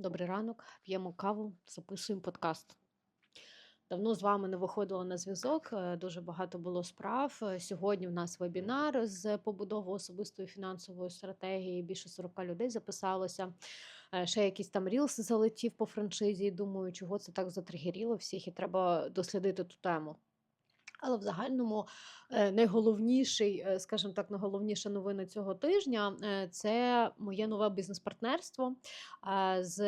Добрий ранок, п'ємо каву, записуємо подкаст. Давно з вами не виходила на зв'язок. е, Дуже багато було справ. Е, Сьогодні в нас вебінар з побудови особистої фінансової стратегії. Більше 40 людей записалося. Е, Ще якийсь там рілс залетів по франшизі. Думаю, чого це так затригеріло всіх, і треба дослідити ту тему. Але в загальному е, найголовніший, е, скажімо так, найголовніша новина цього тижня е, це моє нове бізнес-партнерство з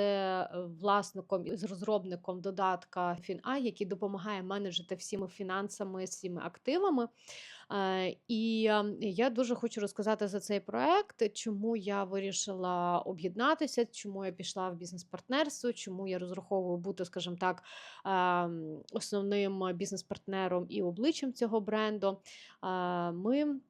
власником з розробником додатка FinAI, який допомагає менеджити всіми фінансами, всіми активами. І е, я дуже хочу розказати за цей проект, чому я вирішила об'єднатися, чому я пішла в бізнес-партнерство, чому я розраховую бути, скажімо так, основним бізнес-партнером і обличчям цього бренду. Е, Ми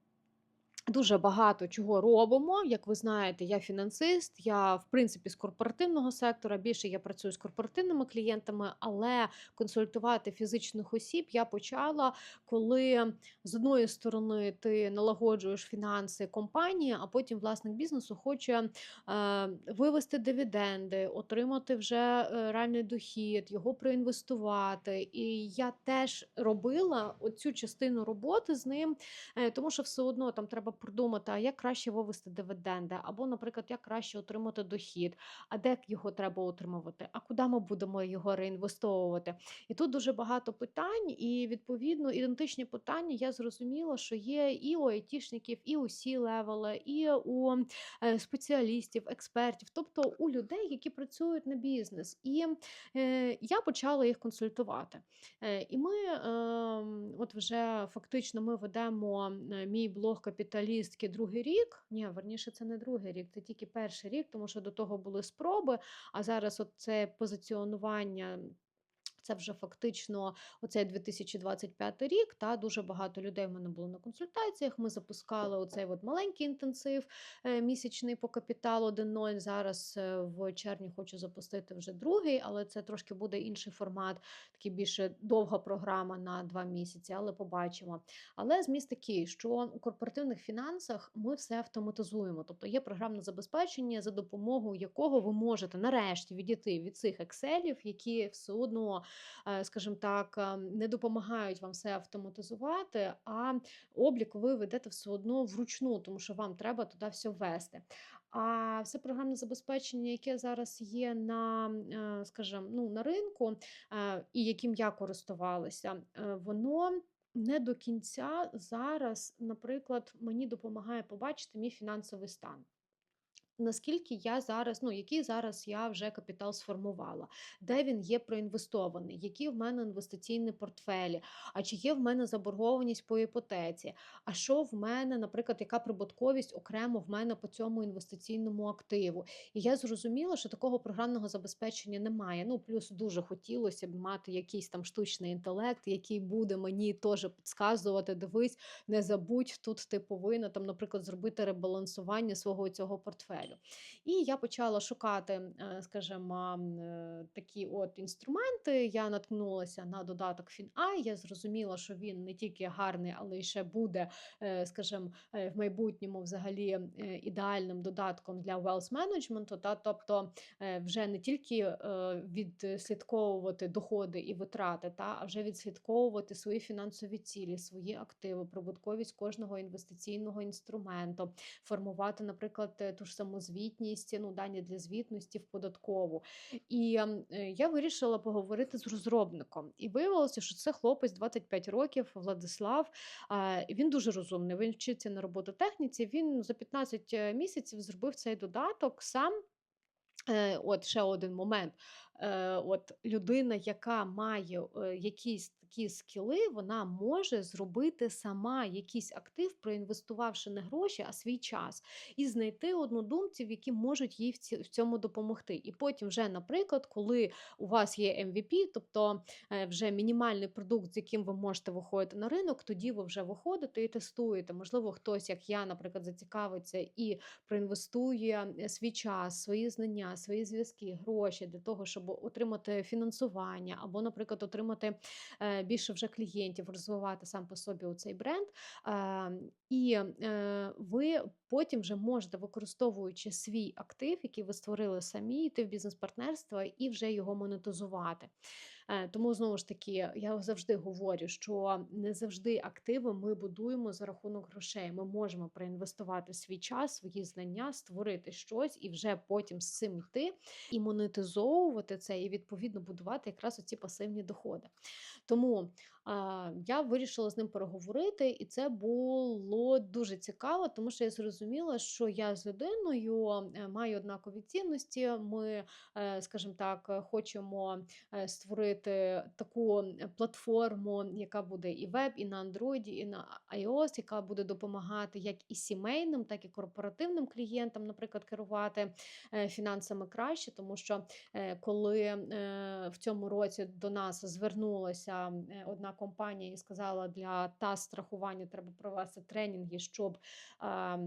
Дуже багато чого робимо. Як ви знаєте, я фінансист, я в принципі з корпоративного сектора. Більше я працюю з корпоративними клієнтами, але консультувати фізичних осіб я почала, коли з одної сторони ти налагоджуєш фінанси компанії, а потім власник бізнесу хоче е, вивести дивіденди, отримати вже е, реальний дохід, його проінвестувати. І я теж робила оцю частину роботи з ним, Е, Тому що все одно там треба продумати, а як краще вивести дивіденди, або, наприклад, як краще отримати дохід, а де його треба отримувати, а куди ми будемо його реінвестовувати. І тут дуже багато питань, і відповідно ідентичні питання я зрозуміла, що є і у айтішників, і у сі левела, і у е, спеціалістів, експертів, тобто у людей, які працюють на бізнес. І е, я почала їх консультувати. Е, І ми ем, от вже фактично ми ведемо е, мій блог капіталістки другий рік. Ні, верніше, це не другий рік, це тільки перший рік, тому що до того були спроби. А зараз от це позиціонування. Це вже фактично оцей 2025 рік. Та дуже багато людей в мене було на консультаціях. Ми запускали оцей от маленький інтенсив е, місячний по капіталу 1.0. Зараз е, в червні хочу запустити вже другий, але це трошки буде інший формат, такий більше довга програма на два місяці, але побачимо. Але зміст такий, що у корпоративних фінансах ми все автоматизуємо. Тобто є програмне забезпечення, за допомогою якого ви можете нарешті відійти від цих екселів, які все одно, скажімо так, е, не допомагають вам все автоматизувати, а облік ви ведете все одно вручну, тому що вам треба туди все ввести. А все програмне забезпечення, яке зараз є на, е, скажімо, ну, на ринку, е, і яким я користувалася, е, воно не до кінця зараз, наприклад, мені допомагає побачити мій фінансовий стан. Наскільки я зараз, ну який зараз я вже капітал сформувала, де він є проінвестований, які в мене інвестиційні портфелі, а чи є в мене заборгованість по іпотеці, а що в мене, наприклад, яка прибутковість окремо в мене по цьому інвестиційному активу. І я зрозуміла, що такого програмного забезпечення немає. Ну, плюс дуже хотілося б мати якийсь там штучний інтелект, який буде мені теж підказувати, дивись, не забудь, тут ти повинна там, наприклад, зробити ребалансування свого цього портфелю. І я почала шукати, е, скажімо, е, такі от інструменти. Я наткнулася на додаток FinAI, Я зрозуміла, що він не тільки гарний, але й ще буде, е, скажімо, е, в майбутньому взагалі е, ідеальним додатком для wealth management, та тобто вже не тільки відслідковувати доходи і витрати, та а вже відслідковувати свої фінансові цілі, свої активи, прибутковість кожного інвестиційного інструменту, формувати, наприклад, ту ж саму звітність, ну дані для звітності в податкову. І ем, е, я вирішила поговорити з розробником. І виявилося, що це хлопець 25 років, Владислав. Е, Він дуже розумний. Він вчиться на робототехніці. Він за 15 місяців зробив цей додаток сам. Е, От ще один момент. Е, От людина, яка має е, якісь такі скіли, вона може зробити сама якийсь актив, проінвестувавши не гроші, а свій час, і знайти однодумців, які можуть їй в цьому допомогти. І потім, вже, наприклад, коли у вас є MVP, тобто е, вже мінімальний продукт, з яким ви можете виходити на ринок, тоді ви вже виходите і тестуєте. Можливо, хтось, як я, наприклад, зацікавиться і проінвестує свій час, свої знання, свої зв'язки, гроші для того, щоб отримати фінансування, або, наприклад, отримати е, більше вже клієнтів, розвивати сам по собі цей бренд. Е, І е, ви потім вже можете, використовуючи свій актив, який ви створили самі, йти в бізнес-партнерство і вже його монетизувати. Е, тому знову ж таки, я завжди говорю, що не завжди активи ми будуємо за рахунок грошей. Ми можемо проінвестувати свій час, свої знання, створити щось і вже потім з цим йти і монетизовувати це, і відповідно будувати якраз оці пасивні доходи. Тому я вирішила з ним переговорити, і це було дуже цікаво, тому що я зрозуміла, що я з людиною е, маю однакові цінності. Ми, е, скажімо так, хочемо е, створити таку платформу, яка буде і веб, і на Android, і на iOS, яка буде допомагати як і сімейним, так і корпоративним клієнтам, наприклад, керувати фінансами краще, тому що коли в цьому році до нас звернулася одна компанія і сказала, для та страхування треба провести тренінги, щоб е,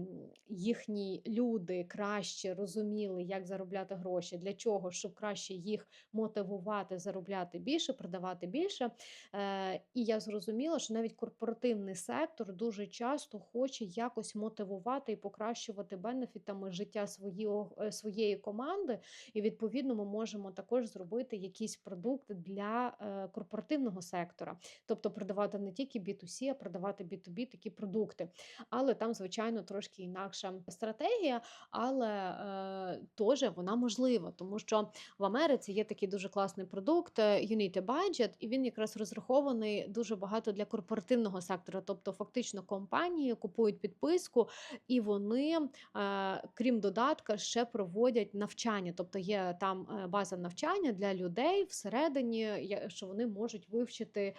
їхні люди краще розуміли, як заробляти гроші. Для чого? Щоб краще їх мотивувати, заробляти більше, продавати більше. Е, І я зрозуміла, що навіть корпоративний сектор дуже часто хоче якось мотивувати і покращувати бенефітами життя свого, е, своєї команди. І відповідно ми можемо також зробити якийсь продукт для е, корпоративного сектора тобто продавати не тільки B2C, а продавати B2B такі продукти. Але там, звичайно, трошки інакша стратегія, але е, теж вона можлива, тому що в Америці є такий дуже класний продукт е, Unity Budget, і він якраз розрахований дуже багато для корпоративного сектора. Тобто, фактично, компанії купують підписку, і вони, е, крім додатка, ще проводять навчання. Тобто є там е, база навчання для людей всередині, що вони можуть вивчити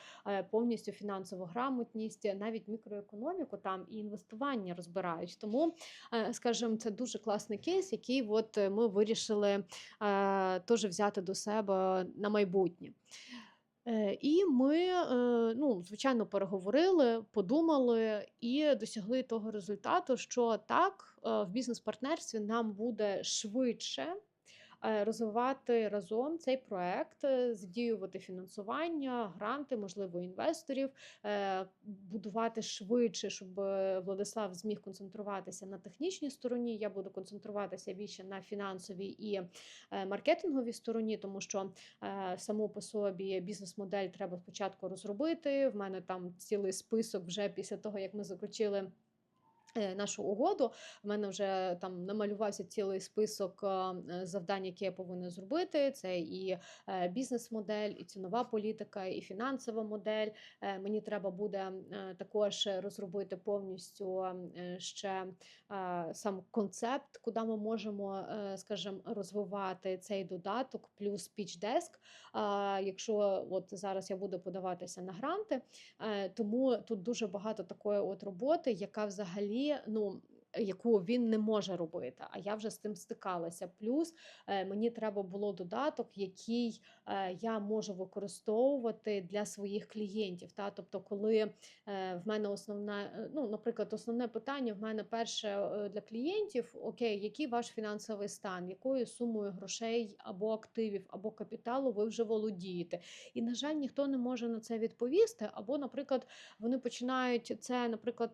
повністю фінансову грамотність, навіть мікроекономіку там і інвестування розбирають. Тому, е, скажімо, це дуже класний кейс, який от ми вирішили е, теж взяти до себе на майбутнє. І ми, ну, звичайно, переговорили, подумали і досягли того результату, що так в бізнес-партнерстві нам буде швидше. Е, розвивати разом цей проект, е, задіювати фінансування, гранти, можливо, інвесторів, е, будувати швидше, щоб Владислав зміг концентруватися на технічній стороні. Я буду концентруватися більше на фінансовій і маркетинговій стороні, тому що саму по собі бізнес-модель треба спочатку розробити. В мене там цілий список вже після того, як ми заключили. Е, нашу угоду в мене вже там намалювався цілий список е, завдань, які я повинна зробити. Це і е, бізнес-модель, і цінова політика, і фінансова модель. Мені треба буде також розробити повністю ще сам концепт, куди ми можемо, скажімо, розвивати цей додаток, плюс пічдеск. Якщо от зараз я буду подаватися на гранти, тому тут дуже багато такої от роботи, яка взагалі ну яку він не може робити. А я вже з тим стикалася. Плюс е, мені треба було додаток, який е, я можу використовувати для своїх клієнтів. Та? Тобто, коли е, в мене основне, ну, наприклад, основне питання в мене перше для клієнтів: окей, який ваш фінансовий стан, якою сумою грошей або активів, або капіталу ви вже володієте. І, на жаль, ніхто не може на це відповісти. Або, наприклад, вони починають це, наприклад,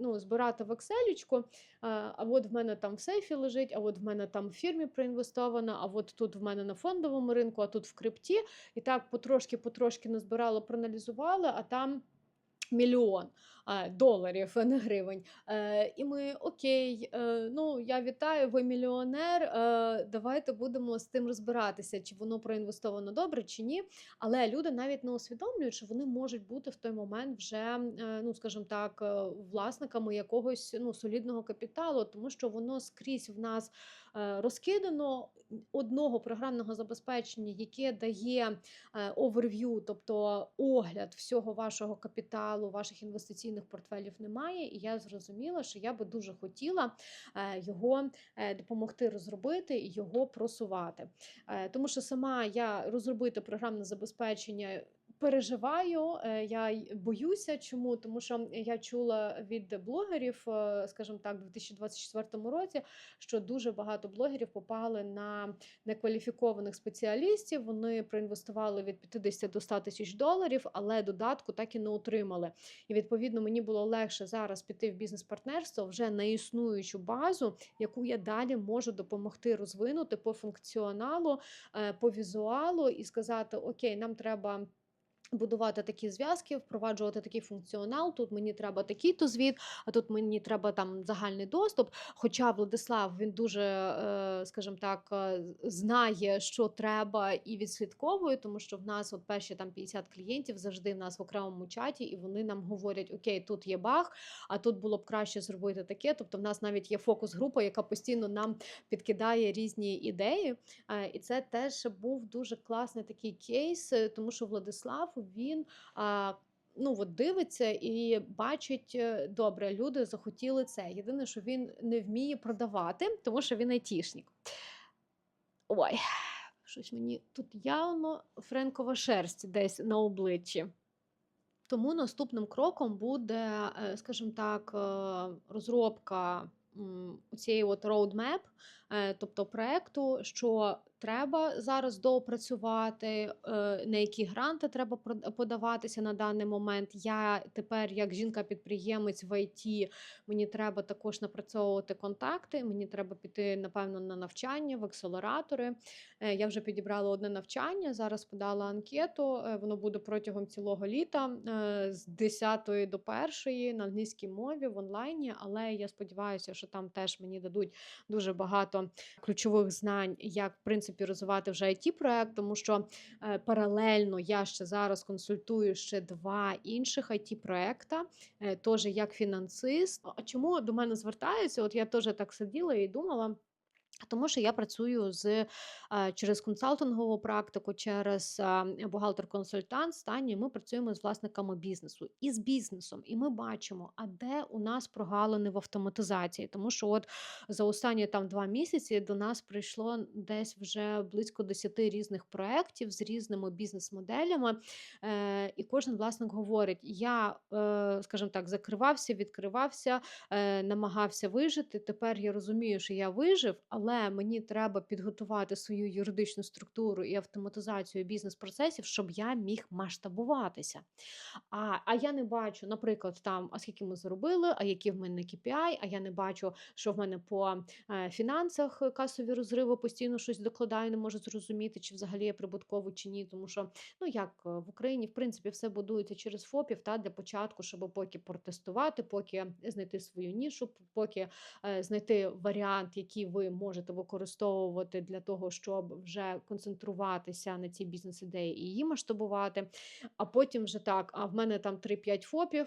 ну, збирати в Excel, а от в мене там в сейфі лежить, а от в мене там в фірмі проінвестовано, а от тут в мене на фондовому ринку, а тут в крипті. І так потрошки-потрошки назбирало, проаналізували, а там мільйон доларів, не гривень. Е, і ми окей, е, ну я вітаю, ви мільйонер. Е, давайте будемо з тим розбиратися, чи воно проінвестовано добре, чи ні. Але люди навіть не усвідомлюють, що вони можуть бути в той момент вже, ну скажімо так, власниками якогось ну солідного капіталу, тому що воно скрізь в нас розкидано одного програмного забезпечення, яке дає оверв'ю, тобто огляд всього вашого капіталу, ваших інвестиційних інвестиційних портфелів немає, і я зрозуміла, що я би дуже хотіла е, його е, допомогти розробити і його просувати. Е, тому що сама я розробити програмне забезпечення переживаю, е, я боюся. Чому? Тому що я чула від блогерів, е, скажімо так, у 2024 році, що дуже багато блогерів попали на некваліфікованих спеціалістів. Вони проінвестували від 50 до 100 тисяч доларів, але додатку так і не отримали. І відповідно мені було легше зараз піти в бізнес-партнерство вже на існуючу базу, яку я далі можу допомогти розвинути по функціоналу, е, по візуалу і сказати: Окей, нам треба. Будувати такі зв'язки, впроваджувати такий функціонал. Тут мені треба такий-то звіт, а тут мені треба там загальний доступ. Хоча Владислав він дуже, е, скажімо так, е, знає, що треба, і відслідковує, тому що в нас от перші там 50 клієнтів завжди в нас в окремому чаті, і вони нам говорять: Окей, тут є баг, а тут було б краще зробити таке. Тобто, в нас навіть є фокус-група, яка постійно нам підкидає різні ідеї. Е, І це теж був дуже класний такий кейс, тому що Владислав він. Ну, от дивиться і бачить, е, добре, люди захотіли це. Єдине, що він не вміє продавати, тому що він айтішник. Ой, щось мені тут явно френкова шерсть десь на обличчі. Тому наступним кроком буде, е, скажімо так, е, розробка цієї от roadmap, тобто проекту, що треба зараз доопрацювати, е, на які гранти треба подаватися на даний момент. Я тепер, як жінка-підприємець в ІТ, мені треба також напрацьовувати контакти. Мені треба піти, напевно, на навчання в акселератори. Е, Я вже підібрала одне навчання. Зараз подала анкету. е, Воно буде протягом цілого літа е, з 10 до 1 на англійській мові в онлайні. Але я сподіваюся, що там теж мені дадуть дуже багато ключових знань, як в принципі розвивати вже it проект, тому що е, паралельно я ще зараз консультую ще два інших it проекта е, теж як фінансист. А чому до мене звертаються? От я теж так сиділа і думала. Тому що я працюю з е, через консалтингову практику, через бухгалтер-консультант стані. Ми працюємо з власниками бізнесу і з бізнесом, і ми бачимо, а де у нас прогалини в автоматизації. Тому що, от за останні там два місяці до нас прийшло десь вже близько 10 різних проєктів з різними бізнес-моделями. Е, І кожен власник говорить: я, е, скажімо так, закривався, відкривався, намагався вижити. Тепер я розумію, що я вижив, але мені треба підготувати свою юридичну структуру і автоматизацію бізнес-процесів, щоб я міг масштабуватися. А, а я не бачу, наприклад, там, а скільки ми заробили, а які в мене KPI, а я не бачу, що в мене по е, фінансах касові розриви постійно щось докладаю, не можу зрозуміти, чи взагалі я прибутково чи ні. Тому що ну як е, в Україні, в принципі, все будується через ФОПів та для початку, щоб поки протестувати, поки знайти свою нішу, поки е, знайти варіант, який ви можете використовувати для того, щоб вже концентруватися на цій бізнес-ідеї і її масштабувати. А потім вже так, а в мене там 3-5 ФОПів.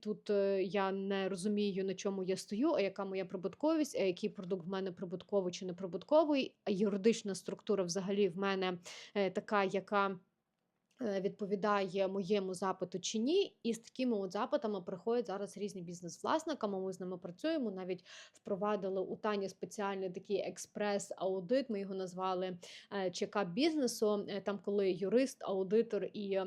Тут е, я не розумію, на чому я стою, а яка моя прибутковість, а який продукт в мене прибутковий чи не прибутковий, а юридична структура взагалі в мене е, така, яка. Е, Відповідає моєму запиту чи ні, і з такими от запитами приходять зараз різні бізнес-власниками. Ми з ними працюємо. Навіть впровадили у Тані спеціальний такий експрес-аудит. Ми його назвали е, чекап бізнесу. Е, Там, коли юрист, аудитор і,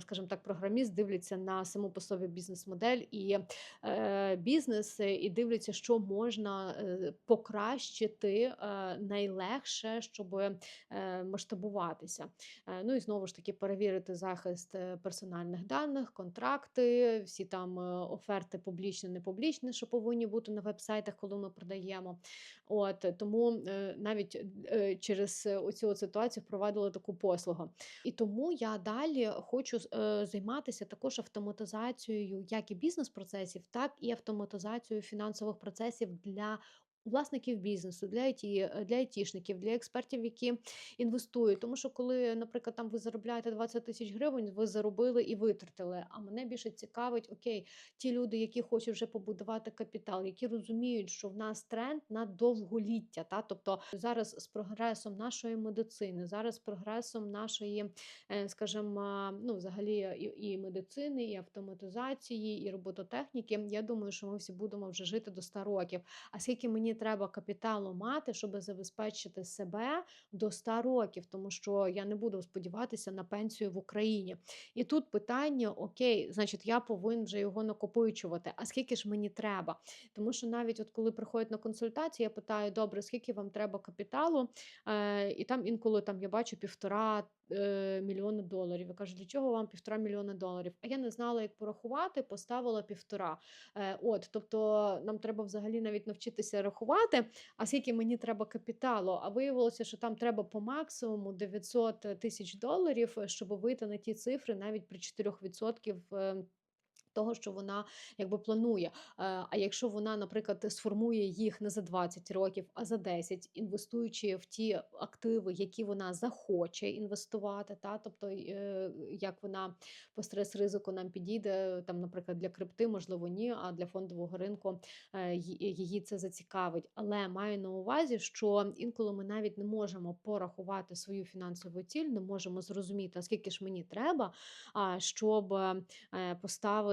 скажімо так, програміст дивляться на саму по собі бізнес-модель і бізнес, і дивляться, що можна покращити найлегше, щоб масштабуватися. Ну і знову ж таки перевірити захист е, персональних даних, контракти, всі там е, оферти публічні, не публічні, що повинні бути на вебсайтах, коли ми продаємо. От тому е, навіть через оцю ситуацію впровадили таку послугу. І тому я далі хочу займатися також автоматизацією як і бізнес-процесів, так і автоматизацією фінансових процесів для. Власників бізнесу для IT, для айтішників, для експертів, які інвестують. Тому що, коли, наприклад, там ви заробляєте 20 тисяч гривень, ви заробили і витратили. А мене більше цікавить, окей, ті люди, які хочуть вже побудувати капітал, які розуміють, що в нас тренд на довголіття. Та? Тобто зараз з прогресом нашої медицини, зараз з прогресом нашої, е, скажімо, ну, взагалі і, і медицини, і автоматизації, і робототехніки. Я думаю, що ми всі будемо вже жити до 100 років. А скільки мені мені треба капіталу мати, щоб забезпечити себе до 100 років, тому що я не буду сподіватися на пенсію в Україні. І тут питання: окей, значить, я повинен вже його накопичувати. А скільки ж мені треба? Тому що навіть от коли приходять на консультацію, я питаю: добре, скільки вам треба капіталу? Е, І там інколи там я бачу півтора мільйона доларів. Я кажу, для чого вам півтора мільйона доларів? А я не знала, як порахувати, поставила півтора. Е, От, тобто нам треба взагалі навіть навчитися рахувати, а скільки мені треба капіталу. А виявилося, що там треба по максимуму 900 тисяч доларів, е, щоб вийти на ті цифри навіть при 4% е, того, що вона якби планує. Е, А якщо вона, наприклад, сформує їх не за 20 років, а за 10, інвестуючи в ті активи, які вона захоче інвестувати, та тобто е, як вона по стрес-ризику нам підійде, там, наприклад, для крипти, можливо, ні, а для фондового ринку е, її це зацікавить. Але маю на увазі, що інколи ми навіть не можемо порахувати свою фінансову ціль, не можемо зрозуміти, а скільки ж мені треба, а, щоб е,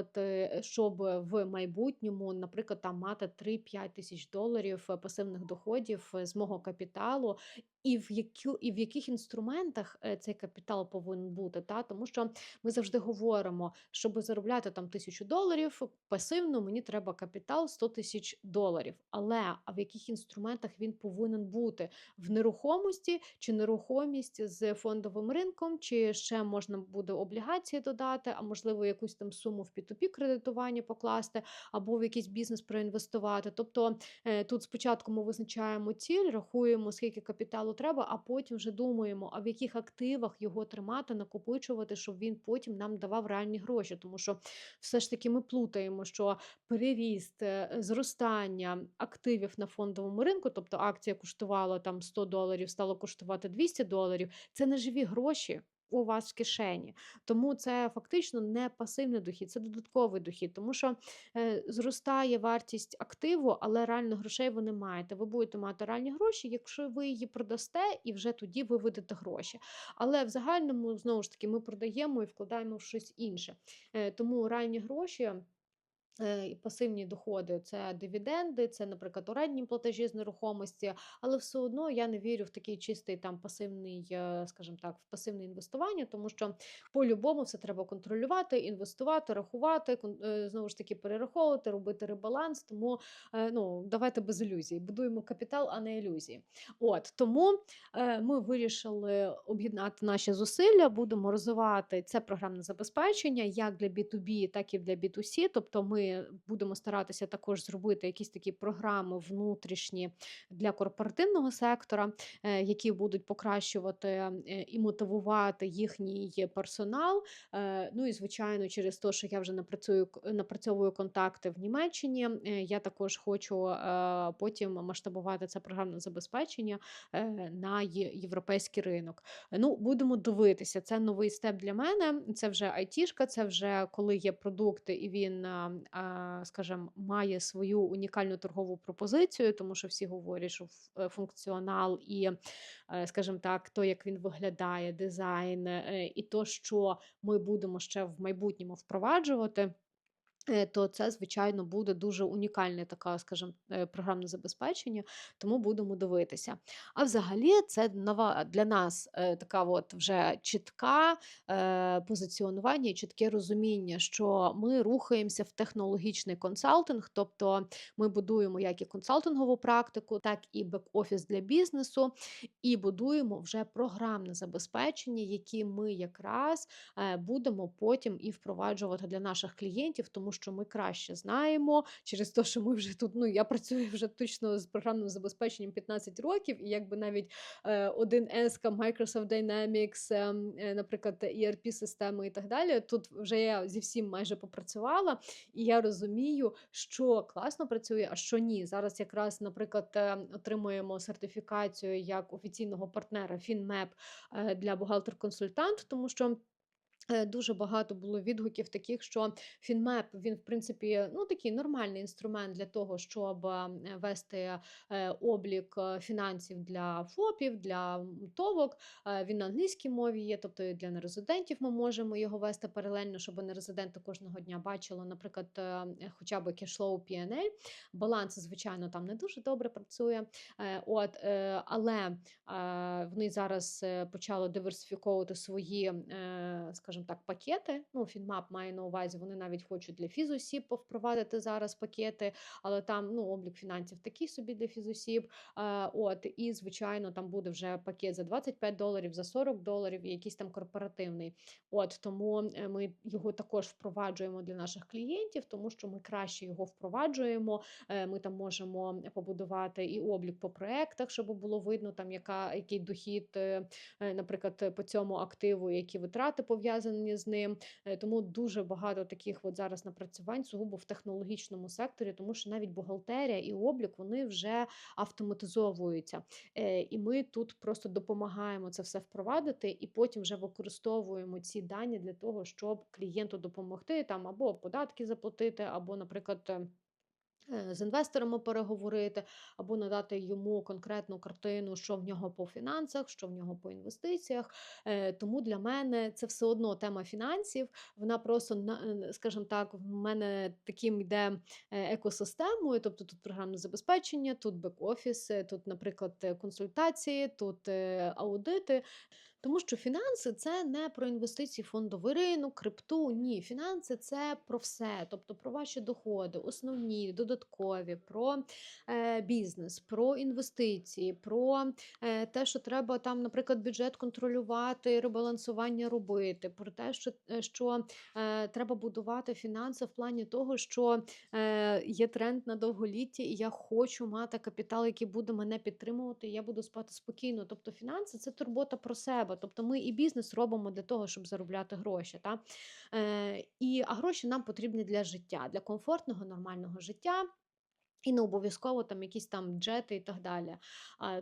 поставити, щоб в майбутньому, наприклад, там мати 3-5 тисяч доларів е, пасивних доходів е, з мого капіталу, і в яку і в яких інструментах е, цей капітал повинен бути. Та? Тому що ми завжди говоримо, щоб заробляти там тисячу доларів пасивно, мені треба капітал 100 тисяч доларів. Але а в яких інструментах він повинен бути? В нерухомості чи нерухомість з фондовим ринком, чи ще можна буде облігації додати, а можливо, якусь там суму в P2P кредитування покласти, або в якийсь бізнес проінвестувати. Тобто е, тут спочатку ми визначаємо ціль, рахуємо, скільки капіталу треба, а потім вже думаємо, а в яких активах його тримати, накопичувати, щоб він потім нам давав реальні гроші. Тому що все ж таки ми плутаємо, що переріст, е, зростання активів на фондовому ринку, тобто акція коштувала там 100 доларів, стало коштувати 200 доларів, це не живі гроші. У вас в кишені, тому це фактично не пасивний дохід, це додатковий дохід, тому що е, зростає вартість активу, але реально грошей ви не маєте. Ви будете мати реальні гроші, якщо ви її продасте, і вже тоді виведете гроші. Але в загальному знову ж таки ми продаємо і вкладаємо в щось інше. Е, тому реальні гроші. Е, Пасивні доходи це дивіденди, це, наприклад, орендні платежі з нерухомості, але все одно я не вірю в такий чистий там пасивний, е, скажімо так, в пасивне інвестування, тому що по-любому все треба контролювати, інвестувати, рахувати, е, знову ж таки перераховувати, робити ребаланс. Тому е, ну давайте без ілюзій. Будуємо капітал, а не ілюзії. От тому е, ми вирішили об'єднати наші зусилля, будемо розвивати це програмне забезпечення як для B2B, так і для B2C. Тобто, ми будемо старатися також зробити якісь такі програми внутрішні для корпоративного сектора, е, які будуть покращувати е, і мотивувати їхній персонал. Е, Ну і звичайно, через те, що я вже напрацюю напрацьовую контакти в Німеччині. Я також хочу потім масштабувати це програмне забезпечення на європейський ринок. Ну, будемо дивитися. Це новий степ для мене. Це вже айтішка, це вже коли є продукти, і він, скажімо, має свою унікальну торгову пропозицію, тому що всі говорять, що е, функціонал і, скажем скажімо так, то, як він виглядає, дизайн, е, і то, що ми будемо ще в майбутньому впроваджувати. То це, звичайно, буде дуже унікальне така, скажімо, е, програмне забезпечення, тому будемо дивитися. А взагалі, це нова для нас е, така от вже чітка е, позиціонування чітке розуміння, що ми рухаємося в технологічний консалтинг, тобто ми будуємо як і консалтингову практику, так і бек-офіс для бізнесу, і будуємо вже програмне забезпечення, які ми якраз будемо потім і впроваджувати для наших клієнтів, тому що ми краще знаємо через те, що ми вже тут. Ну я працюю вже точно з програмним забезпеченням 15 років, і якби навіть е, 1С, Microsoft Dynamics, ем, е, наприклад, ERP системи і так далі. Тут вже я зі всім майже попрацювала, і я розумію, що класно працює, а що ні. Зараз якраз, наприклад, е, отримуємо сертифікацію як офіційного партнера FinMap е, для бухгалтер-консультант, тому що. Е, дуже багато було відгуків таких, що FinMap, він, в принципі, ну, такий нормальний інструмент для того, щоб е, вести е, облік е, фінансів для ФОПів, для ТОВок. Він на англійській мові є, тобто і для нерезидентів ми можемо його вести паралельно, щоб нерезиденти кожного дня бачили, наприклад, е, хоча б кешлоу PNL. Баланс, звичайно, там не дуже добре працює. От, але вони зараз почали диверсифіковувати свої, е, скажімо так, пакети. Ну, Фінмап має на увазі, вони навіть хочуть для фізосіб впровадити зараз пакети, але там ну, облік фінансів такий собі для фізосіб. Е, От, і звичайно, там буде вже пакет за 25 доларів, за 40 доларів, і якийсь там корпоративний. От тому е, ми його також впроваджуємо для наших клієнтів, тому що ми краще його впроваджуємо. Е, Ми там можемо побудувати і облік по проектах, щоб було видно, там яка який дохід, наприклад, по цьому активу, які витрати пов'язані з ним. Е, Тому дуже багато таких от зараз напрацювань сугубо в технологічному секторі, тому що навіть бухгалтерія і облік вони вже автоматизовуються. Е, І ми тут просто допомагаємо це все впровадити, і потім вже використовуємо ці дані для того, щоб клієнту допомогти там або податки заплатити, або, наприклад. Е, З інвесторами переговорити або надати йому конкретну картину, що в нього по фінансах, що в нього по інвестиціях. Е, Тому для мене це все одно тема фінансів. Вона просто е, скажімо так, в мене таким йде екосистемою. Тобто тут програмне забезпечення, тут бек-офіс, тут, наприклад, консультації, тут аудити. Тому що фінанси це не про інвестиції, в фондовий ринок, крипту. Ні, фінанси це про все, тобто про ваші доходи, основні, додаткові, про е, бізнес, про інвестиції, про е, те, що треба там, наприклад, бюджет контролювати, ребалансування робити, про те, що, е, що е, треба будувати фінанси в плані того, що е, є тренд на довголіття, і я хочу мати капітал, який буде мене підтримувати, і я буду спати спокійно. Тобто, фінанси це турбота про себе. Тобто, ми і бізнес робимо для того, щоб заробляти гроші. Та? Е, і, а гроші нам потрібні для життя, для комфортного, нормального життя. І не обов'язково там якісь там джети і так далі.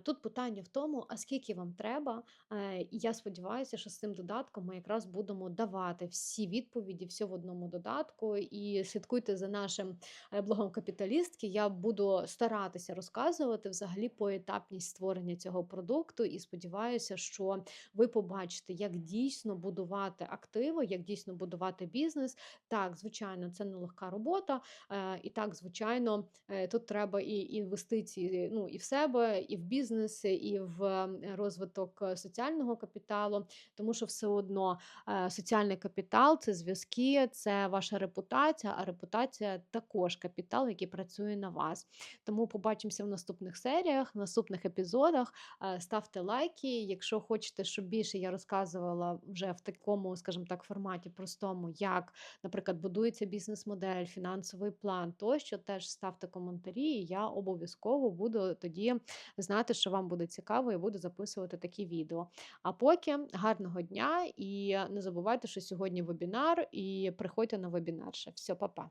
Тут питання в тому, а скільки вам треба. Е, І я сподіваюся, що з цим додатком ми якраз будемо давати всі відповіді, все в одному додатку. І слідкуйте за нашим е, блогом капіталістки. Я буду старатися розказувати взагалі поетапність створення цього продукту. І сподіваюся, що ви побачите, як дійсно будувати активи, як дійсно будувати бізнес. Так, звичайно, це нелегка робота. Е, І так, звичайно, тут треба і інвестиції ну, і в себе, і в бізнес, і в розвиток е, соціального капіталу, тому що все одно е, соціальний капітал це зв'язки, це ваша репутація, а репутація також капітал, який працює на вас. Тому побачимося в наступних серіях, в наступних епізодах. Е, Ставте лайки. Якщо хочете, щоб більше я розказувала вже в такому, скажімо так, форматі простому, як, наприклад, будується бізнес-модель, фінансовий план, тощо теж ставте коментарі, і я обов'язково буду тоді знати, що вам буде цікаво, і буду записувати такі відео. А поки гарного дня і не забувайте, що сьогодні вебінар, і приходьте на вебінар ще. Все, па-па.